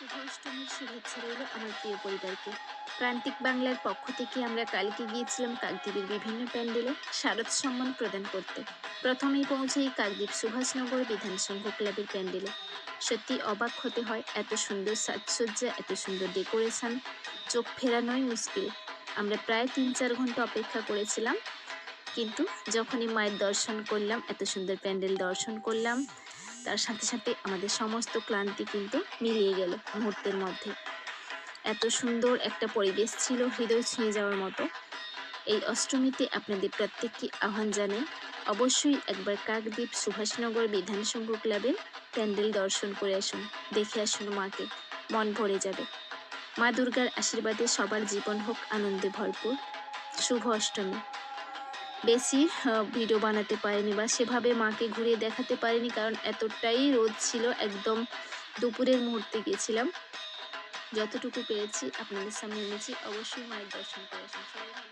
শুভ আমার প্রিয় পরিবারকে। প্রান্তিক বাংলার পক্ষ থেকে আমরা কালকে গিয়েছিলাম কাকদ্বীপের বিভিন্ন প্যান্ডেলে শারদ সম্মান প্রদান করতে। প্রথমেই পৌঁছেই কাকদ্বীপ সুভাষনগর বিধান সংঘ ক্লাবের প্যান্ডেলে। সত্যি অবাক হতে হয় এত সুন্দর সাজসজ্জা, এত সুন্দর ডেকোরেশন, চোখ ফেরানোই মুশকিল। আমরা প্রায় তিন চার ঘণ্টা অপেক্ষা করেছিলাম, কিন্তু যখনই মায়ের দর্শন করলাম, এত সুন্দর প্যান্ডেল দর্শন করলাম তার সাথে সাথে আমাদের সমস্ত ক্লান্তি কিন্তু মিলিয়ে গেল মুহূর্তের মধ্যে। এত সুন্দর একটা পরিবেশ ছিল হৃদয় ছুঁয়ে যাওয়ার মতো। এই অষ্টমীতে আপনাদের প্রত্যেককে আহ্বান জানাই, অবশ্যই একবার কাকদ্বীপ সুভাষনগর বিধানসংঘ ক্লাবের প্যান্ডেল দর্শন করে আসুন। দেখে আসুন মাকে, মন ভরে যাবে। মা দুর্গার আশীর্বাদে সবার জীবন হোক আনন্দে ভরপুর। শুভ অষ্টমী। বেশি ভিডিও বানাতে পারিনি বা সেভাবে মাকে ঘুরিয়ে দেখাতে পারিনি কারণ এতটাই রোদ ছিল, একদম দুপুরের মুহূর্তে গিয়েছিলাম যতটুকু পেরেছি আপনাদের সামনে এনেছি, অবশ্যই মায়ের দর্শন করে আসুন। সবাই ভালো